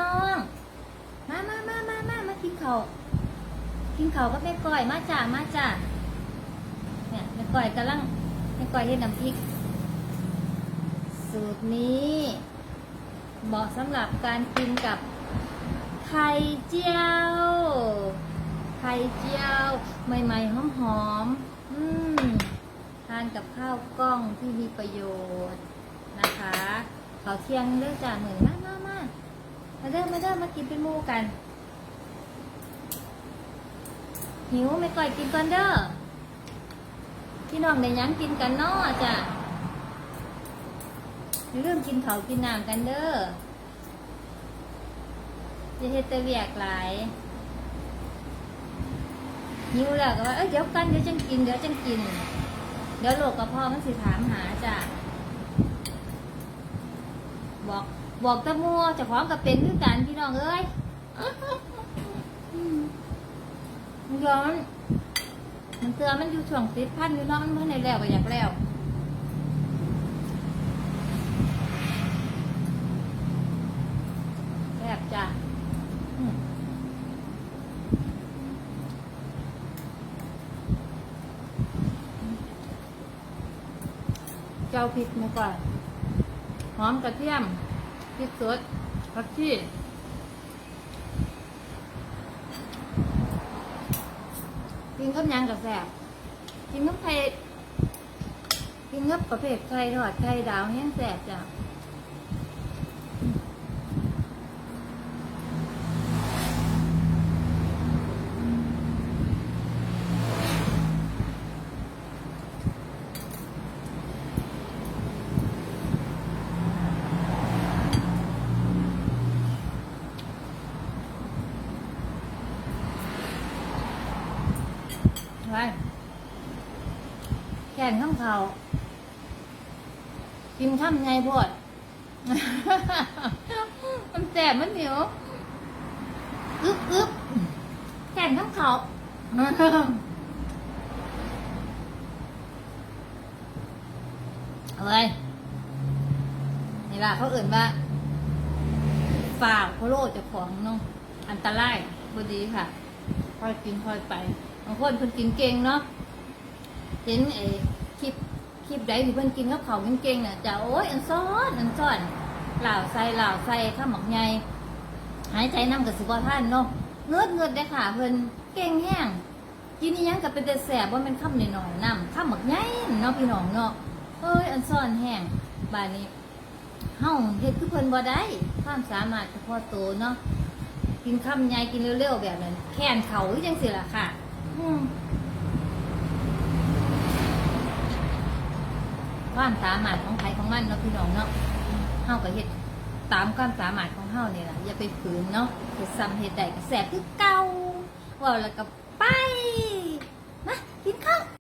น้อง มามามามามามากินเขากินเขาก็แม่ก้อยมาจ้ามาจ้าเนี่ยแม่ก้อยกำลังแม่ก้อยเฮ็ดน้ำพริก สูตรนี้เหมาะสำหรับการกินกับไข่เจียว ไข่เจียวใหม่ๆหอมๆอืมทานกับข้าวกล้องที่มีประโยชน์นะคะ เขาเที่ยงเลือกจากหนึ่งมามามามา เด้อมาเด้อมากินเป็นหมู่กัน หิวไม่ก่อยกินก่อนเด้อพี่น้องในยังกินกันเนาะจ้ะอย่าลืมกินเขากินน้ำกันเด้อจะเฮ็ดต่เวียกหลายหิวแล้วก็ว่าเอ้ยเดี๋ยวกันเดี๋ยวจังกินเดี๋ยวจังกิน เดี๋ยวโลกกระเพาะมันสิถามหาจ้ะ บอกตะมัวจะพร้องกับเป็นคือกันพี่น้องเอ้ยย้อนมันเตือมันอยู่ช่วงติดพันอยู่เนาะมันเพิ่งในแล้วก็อยากแล้วแซ่บจ้ะเจ้าพริกมาก่อนหอมกระเทียม ริกสดผักชีกินกับยังกับแซ่บกินกับไข่กินกับประเภทไข่ทอดไข่ดาวแห้งแซ่บจ้ะ ไปแขนข้างเขากินข้ามไงพอด มันแสบมันเหนียวอึ๊บอึ๊บแขนข้างเขาเอาเลยนี่ล่ะเขาเอื่นว่าฝากโคโลจะของน้องอันตรายพอดีค่ะ ค่อยกินค่อยไป บางคนเพิ่นกินเก่งเนาะเห็นไอ้คลิปคลิปใดที่เพิ่นกินกับเขาวเก่งๆน่ะจะโอ้ยอันซ้อนอันซ้อนเหล่าใส่เหล่าใส่ข้าวหมกใหญ่หายใจน้ำกับสิบท่านเนาะเงืดเงืดได้ค่ะเพิ่นเก่งแห้งกินนี่ยังกับเป็นแต่แสบว่ามันข้ามหน่อยๆน้ำข้ามหมกใหญ่เนาะพี่น้องเนาะเอ้ยอันซ้อนแห้งบานนี้เฮาเฮ็ดคือเพิ่นบ่ได้ความสามารถเฉพาะตัวเนาะกินข้ามใหญ่กินเร็วๆแบบนั้นแค่นเขาหรือจังสิล่ะค่ะ ความสามารถของใครของมันเนาะพี่น้องเนาะเฮาก็เฮ็ดตามความสามารถของเฮานี่แหละอย่าไปฝืนเนาะเฮ็ดซ้ำเฮ็ดใดก็แสบคือเก่าว่าแล้วก็ไปมากินข้าว